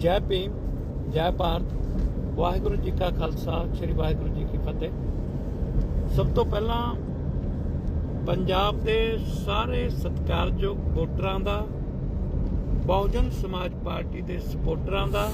ਜੈ ਭੀਮ, ਜੈ ਭਾਰਤ। ਵਾਹਿਗੁਰੂ ਜੀ ਕਾ ਖਾਲਸਾ, ਸ੍ਰੀ ਵਾਹਿਗੁਰੂ ਜੀ ਕੀ ਫਤਿਹ। ਸਭ ਤੋਂ ਪਹਿਲਾਂ ਪੰਜਾਬ ਦੇ ਸਾਰੇ ਸਤਿਕਾਰਯੋਗ ਵੋਟਰਾਂ ਦਾ, ਬਹੁਜਨ ਸਮਾਜ ਪਾਰਟੀ ਦੇ ਸਪੋਰਟਰਾਂ ਦਾ,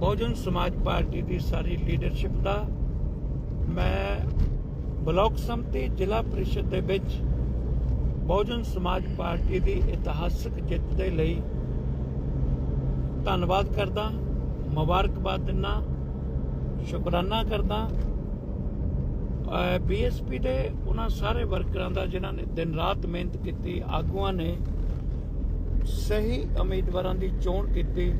ਬਹੁਜਨ ਸਮਾਜ ਪਾਰਟੀ ਦੀ ਸਾਰੀ ਲੀਡਰਸ਼ਿਪ ਦਾ, ਮੈਂ ਬਲਾਕ ਸੰਮਤੀ ਜ਼ਿਲ੍ਹਾ ਪ੍ਰੀਸ਼ਦ ਦੇ ਵਿੱਚ ਬਹੁਜਨ ਸਮਾਜ ਪਾਰਟੀ ਦੀ ਇਤਿਹਾਸਕ ਜਿੱਤ ਦੇ ਲਈ ਧੰਨਵਾਦ ਕਰਦਾ, ਮੁਬਾਰਕਬਾਦ ਦਿੰਦਾ, ਸ਼ੁਕਰਾਨਾ ਕਰਦਾ। ਬੀਐਸਪੀ ਦੇ ਉਹਨਾਂ ਸਾਰੇ ਵਰਕਰਾਂ ਦਾ ਜਿਨ੍ਹਾਂ ਨੇ ਦਿਨ ਰਾਤ ਮਿਹਨਤ ਕੀਤੀ, ਆਗੂਆਂ ਨੇ ਸਹੀ ਉਮੀਦਵਾਰਾਂ ਦੀ ਚੋਣ ਕੀਤੀ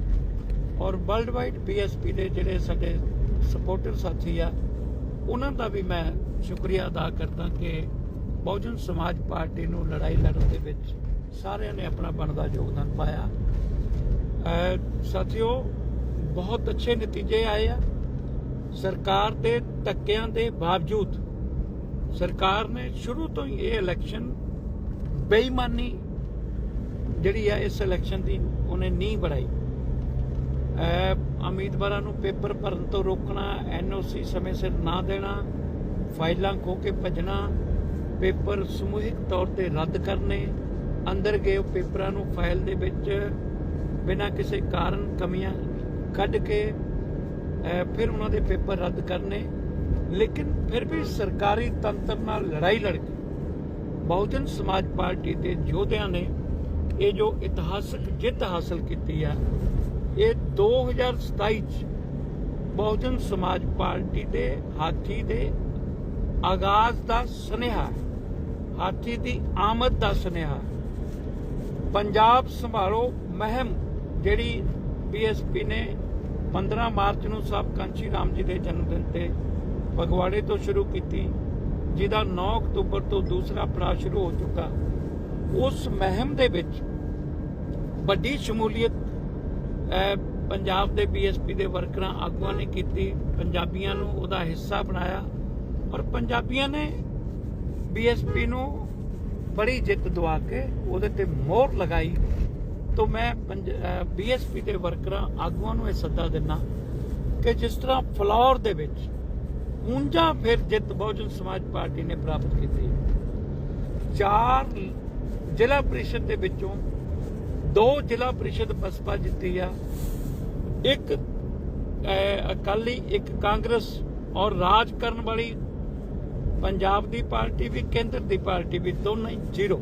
ਔਰ ਵਰਲਡ ਵਾਈਡ ਬੀਐਸਪੀ ਦੇ ਜਿਹੜੇ ਸਾਡੇ ਸਪੋਰਟਰ ਸਾਥੀ ਆ, ਉਹਨਾਂ ਦਾ ਵੀ ਮੈਂ ਸ਼ੁਕਰੀਆ ਅਦਾ ਕਰਦਾ ਕਿ ਬਹੁਜਨ ਸਮਾਜ ਪਾਰਟੀ ਨੂੰ ਲੜਾਈ ਲੜਨ ਦੇ ਵਿੱਚ ਸਾਰਿਆਂ ਨੇ ਆਪਣਾ ਬਣਦਾ ਯੋਗਦਾਨ ਪਾਇਆ। ਸਾਥੀਓ, ਬਹੁਤ ਅੱਛੇ ਨਤੀਜੇ ਆਏ ਆ। ਸਰਕਾਰ ਦੇ ਧੱਕਿਆਂ ਦੇ ਬਾਵਜੂਦ ਸਰਕਾਰ ਨੇ ਸ਼ੁਰੂ ਤੋਂ ਹੀ ਇਹ ਇਲੈਕਸ਼ਨ ਬੇਈਮਾਨੀ ਜਿਹੜੀ ਆ ਇਸ ਇਲੈਕਸ਼ਨ ਦੀ ਉਹਨੇ ਨੀਂਹ ਬਣਾਈ। ਉਮੀਦਵਾਰਾਂ ਨੂੰ ਪੇਪਰ ਭਰਨ ਤੋਂ ਰੋਕਣਾ ਐਨਓਸੀ ਸਮੇਂ ਸਿਰ ਨਾ ਦੇਣਾ, ਫਾਈਲਾਂ ਖੋ ਕੇ ਭੱਜਣਾ, ਪੇਪਰ ਸਮੂਹਿਕ ਤੌਰ ਤੇ ਰੱਦ ਕਰਨੇ, ਅੰਦਰ ਗਏ ਉਹ ਪੇਪਰਾਂ ਨੂੰ ਫਾਈਲ ਦੇ ਵਿੱਚ ਬਿਨਾਂ ਕਿਸੇ ਕਾਰਨ ਕਮੀਆਂ ਕੱਢ ਕੇ ਫਿਰ ਉਹਨਾਂ ਦੇ ਪੇਪਰ ਰੱਦ ਕਰਨੇ। ਲੇਕਿਨ ਫਿਰ ਵੀ ਸਰਕਾਰੀ ਤੰਤਰ ਨਾਲ ਲੜਾਈ ਲੜ ਕੇ ਬਹੁਜਨ ਸਮਾਜ ਪਾਰਟੀ ਦੇ ਯੋਧਿਆਂ ਨੇ ਇਹ ਜੋ ਇਤਿਹਾਸਕ ਜਿੱਤ ਹਾਸਲ ਕੀਤੀ ਆ, ਇਹ 2027 ਚ ਬਹੁਜਨ ਸਮਾਜ ਪਾਰਟੀ ਦੇ ਹਾਥੀ ਦੇ ਆਗਾਜ਼ ਦਾ ਸੁਨੇਹਾ, ਹਾਥੀ ਦੀ ਆਮਦ ਦਾ ਸੁਨੇਹਾ। ਪੰਜਾਬ ਸੰਭਾਲੋ ਮਹਿਮ ਜਿਹੜੀ ਬੀਐਸਪੀ ਨੇ 15 ਮਾਰਚ ਨੂੰ ਸਾਹਿਬ ਕਾਂਚੀ ਰਾਮ ਜੀ ਦੇ ਜਨਮ ਦਿਨ ਤੇ ਫਗਵਾੜੇ ਤੋਂ ਸ਼ੁਰੂ ਕੀਤੀ, ਜਿਹਦਾ 9 ਅਕਤੂਬਰ ਤੋਂ ਦੂਸਰਾ ਪੜਾਅ ਸ਼ੁਰੂ ਹੋ ਚੁੱਕਾ, ਉਸ ਮਹਿਮ ਦੇ ਵਿੱਚ ਵੱਡੀ ਸ਼ਮੂਲੀਅਤ ਪੰਜਾਬ ਦੇ ਬੀਐਸਪੀ ਦੇ ਵਰਕਰਾਂ ਆਗੂਆਂ ਨੇ ਕੀਤੀ, ਪੰਜਾਬੀਆਂ ਨੂੰ ਉਹਦਾ ਹਿੱਸਾ ਬਣਾਇਆ ਔਰ ਪੰਜਾਬੀਆਂ ਨੇ ਬੀਐਸਪੀ ਨੂੰ ਬੜੀ ਜਿੱਤ ਦਵਾ ਕੇ ਉਹਦੇ ਤੇ ਮੋਹਰ ਲਗਾਈ। ਤੋਂ ਮੈਂ ਬੀਐਸਪੀ ਦੇ ਵਰਕਰਾਂ ਆਗੂਆਂ ਨੂੰ ਇਹ ਸੱਦਾ ਦਿੰਨਾ ਕਿ ਜਿਸ ਤਰ੍ਹਾਂ ਫਲੌਰ ਦੇ ਵਿੱਚ ਉਂਝਾ ਫਿਰ ਜਿੱਤ ਬਹੁਜਨ ਸਮਾਜ ਪਾਰਟੀ ਨੇ ਪ੍ਰਾਪਤ ਕੀਤੀ ਚਾਰ ਜ਼ਿਲ੍ਹਾ ਪ੍ਰੀਸ਼ਦ ਦੇ ਵਿੱਚੋਂ ਦੋ ਜ਼ਿਲ੍ਹਾ ਪ੍ਰੀਸ਼ਦ ਬਸਪਾ ਜਿੱਤੀ ਆ, ਇੱਕ ਅਕਾਲੀ, ਇੱਕ ਕਾਂਗਰਸ ਔਰ ਰਾਜ ਕਰਨ ਵਾਲੀ ਪੰਜਾਬ ਦੀ ਪਾਰਟੀ ਵੀ, ਕੇਂਦਰ ਦੀ ਪਾਰਟੀ ਵੀ, ਦੋਨੋਂ ਜ਼ੀਰੋ।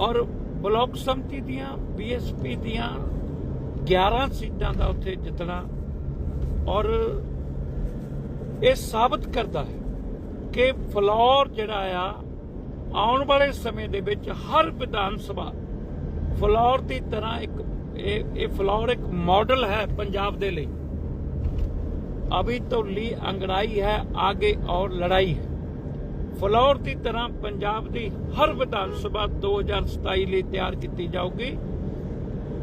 ਔਰ ਬਲਾਕ ਸੰਮਤੀ ਦੀਆਂ ਬੀਐਸਪੀ ਦੀਆਂ 11 ਸੀਟਾਂ ਦਾ ਉੱਥੇ ਜਿੱਤਣਾ ਔਰ ਇਹ ਸਾਬਤ ਕਰਦਾ ਹੈ ਕਿ ਫਲੋਰ ਜਿਹੜਾ ਆ, ਆਉਣ ਵਾਲੇ ਸਮੇਂ ਦੇ ਵਿੱਚ ਹਰ ਵਿਧਾਨ ਸਭਾ ਫਲੋਰ ਦੀ ਤਰ੍ਹਾਂ ਇੱਕ, ਇਹ ਇਹ ਫਲੋਰ ਇੱਕ ਮਾਡਲ ਹੈ ਪੰਜਾਬ ਦੇ ਲਈ। ਅਭੀ ਤੋਂ ਲੀ ਅੰਗੜਾਈ ਹੈ, ਆਗੇ ਔਰ ਲੜਾਈ ਹੈ। ਫਲੋਰ ਦੀ ਤਰ੍ਹਾਂ ਪੰਜਾਬ ਦੀ ਹਰ ਵਿਧਾਨ ਸਭਾ 2027 ਲਈ ਤਿਆਰ ਕੀਤੀ ਜਾਊਗੀ।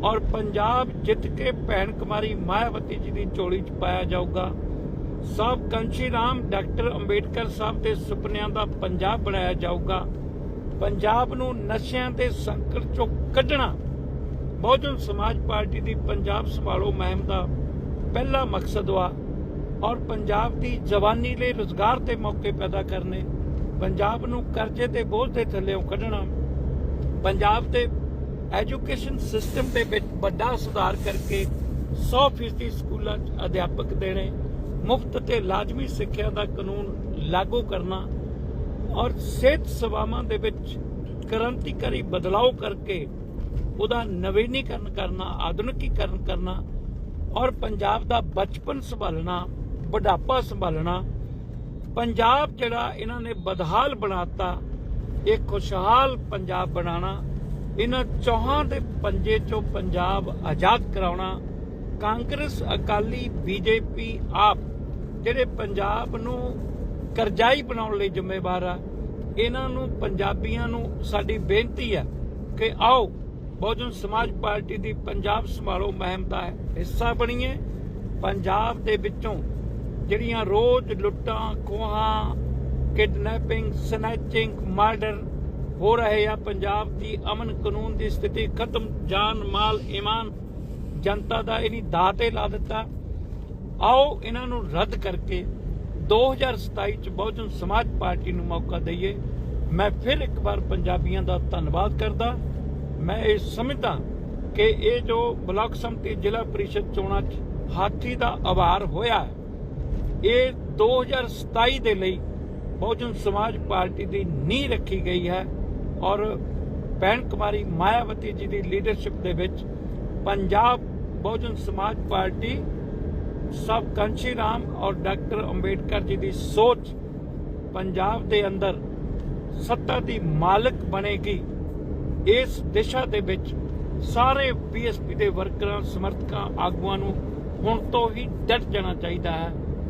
ਔਰ ਪੰਜਾਬ ਜਿੱਤ ਕੇ ਭੈਣ ਕੁਮਾਰੀ ਮਾਇਆਵਤੀ ਜੀ ਦੀ ਚੋਲੀ 'ਚ ਪਾਇਆ ਜਾਊਗਾ। ਸਭ ਕੰਸ਼ੀ ਰਾਮ, ਡਾਕਟਰ ਅੰਬੇਡਕਰ ਸਾਹਿਬ ਦੇ ਸੁਪਨਿਆਂ ਦਾ ਪੰਜਾਬ ਬਣਾਇਆ ਜਾਊਗਾ। ਪੰਜਾਬ ਨੂੰ ਨਸ਼ਿਆਂ ਦੇ ਸੰਕਟ 'ਚੋਂ ਕੱਢਣਾ। ਬਹੁਜਨ ਸਮਾਜ ਪਾਰਟੀ ਦੀ ਪੰਜਾਬ ਸੰਭਾਲੋ ਮਹਿਮ ਦਾ ਪਹਿਲਾ ਮਕਸਦ ਵਾ। ਔਰ ਪੰਜਾਬ ਦੀ ਜਵਾਨੀ ਲਈ ਰੋਜ਼ਗਾਰ ਦੇ ਮੌਕੇ ਪੈਦਾ ਕਰਨੇ। ਪੰਜਾਬ ਨੂੰ ਕਰਜ਼ੇ ਤੇ ਬੋਝ ਦੇ ਥੱਲੇੋਂ ਕੱਢਣਾ, ਪੰਜਾਬ ਦੇ ਐਜੂਕੇਸ਼ਨ ਸਿਸਟਮ ਦੇ ਵਿੱਚ ਵੱਡਾ ਸੁਧਾਰ ਕਰਕੇ 100% ਸਕੂਲਾਂ 'ਚ ਅਧਿਆਪਕ ਦੇਣੇ, ਮੁਫਤ ਤੇ ਲਾਜ਼ਮੀ ਸਿੱਖਿਆ ਦਾ ਕਾਨੂੰਨ ਲਾਗੂ ਕਰਨਾ ਔਰ ਸਿਹਤ ਸੇਵਾਵਾਂ ਦੇ ਵਿੱਚ ਕ੍ਰਾਂਤੀਕਾਰੀ ਬਦਲਾਅ ਕਰਕੇ ਉਹਦਾ ਨਵੀਨੀਕਰਨ ਕਰਨਾ, ਆਧੁਨਿਕੀਕਰਨ ਕਰਨਾ ਔਰ ਪੰਜਾਬ ਦਾ ਬਚਪਨ ਸੰਭਾਲਣਾ, ਬੁਢਾਪਾ ਸੰਭਾਲਣਾ ਪੰਜਾਬ ਜਿਹੜਾ ਇਹਨਾਂ ਨੇ ਬਦਹਾਲ ਬਣਾਤਾ, ਇਹ ਖੁਸ਼ਹਾਲ ਪੰਜਾਬ ਬਣਾਉਣਾ, ਇਹਨਾਂ ਚੌਹਾਂ ਦੇ ਪੰਜੇ ਚੋਂ ਪੰਜਾਬ ਆਜ਼ਾਦ ਕਰਾਉਣਾ, ਕਾਂਗਰਸ, ਅਕਾਲੀ, ਬੀਜੇਪੀ, ਆਪ ਜਿਹੜੇ ਪੰਜਾਬ ਨੂੰ ਕਰਜ਼ਾਈ ਬਣਾਉਣ ਲਈ ਜ਼ਿੰਮੇਵਾਰ ਆ, ਇਹਨਾਂ ਨੂੰ ਪੰਜਾਬੀਆਂ ਨੂੰ ਸਾਡੀ ਬੇਨਤੀ ਹੈ ਕਿ ਆਓ, ਬਹੁਜਨ ਸਮਾਜ ਪਾਰਟੀ ਦੀ ਪੰਜਾਬ ਸੰਭਾਲੋ ਮਹਿਮ ਦਾ ਹਿੱਸਾ ਬਣੀਏ, ਪੰਜਾਬ ਦੇ ਵਿੱਚੋਂ ਜਿਹੜੀਆਂ ਰੋਜ਼ ਲੁੱਟਾਂ, ਖੋਹਾਂ, ਕਿਡਨੈਪਿੰਗ, ਸਨੈਚਿੰਗ, ਮਰਡਰ ਹੋ ਰਹੇ ਆ, ਪੰਜਾਬ ਦੀ ਅਮਨ ਕਾਨੂੰਨ ਦੀ ਸਥਿਤੀ ਖਤਮ, ਜਾਨ, ਮਾਲ ਇਮਾਨ ਜਨਤਾ ਦਾ ਇਹਨੀ ਦਾਅ ਤੇ ਲਾ ਦਿੱਤਾ। ਆਓ ਇਹਨਾਂ ਨੂੰ ਰੱਦ ਕਰਕੇ 2027 ਚ ਬਹੁਜਨ ਸਮਾਜ ਪਾਰਟੀ ਨੂੰ ਮੌਕਾ ਦਈਏ। ਮੈਂ ਫਿਰ ਇੱਕ ਵਾਰ ਪੰਜਾਬੀਆਂ ਦਾ ਧੰਨਵਾਦ ਕਰਦਾ। ਮੈਂ ਇਹ ਸਮਝਦਾ ਕਿ ਇਹ ਜੋ ਬਲਾਕ ਸੰਮਤੀ ਜ਼ਿਲ੍ਹਾ ਪਰਿਸ਼ਦ ਚੋਣਾਂ 'ਚ ਹਾਥੀ ਦਾ ਆਵਾਰ ਹੋਇਆ ਇਹ 2027 ਦੇ ਲਈ ਬਹੁਜਨ ਸਮਾਜ ਪਾਰਟੀ ਦੀ ਨੀਂਹ ਰੱਖੀ ਗਈ ਹੈ ਔਰ ਭੈਣ ਕੁਮਾਰੀ ਮਾਇਆਵਤੀ ਜੀ ਦੀ ਲੀਡਰਸ਼ਿਪ ਦੇ ਵਿੱਚ ਪੰਜਾਬ ਬਹੁਜਨ ਸਮਾਜ ਪਾਰਟੀ ਸਭ ਕੰਸ਼ੀ ਰਾਮ ਔਰ ਡਾਕਟਰ ਅੰਬੇਡਕਰ ਜੀ ਦੀ ਸੋਚ ਪੰਜਾਬ ਦੇ ਅੰਦਰ ਸੱਤਾ ਦੀ ਮਾਲਕ ਬਣੇਗੀ, ਇਸ ਦਿਸ਼ਾ ਦੇ ਵਿੱਚ ਸਾਰੇ ਬੀਐਸਪੀ ਦੇ ਵਰਕਰਾਂ, ਸਮਰਥਕਾਂ, ਆਗੂਆਂ ਨੂੰ ਹੁਣ ਤੋਂ ਹੀ ਡਟ ਜਾਣਾ ਚਾਹੀਦਾ ਹੈ।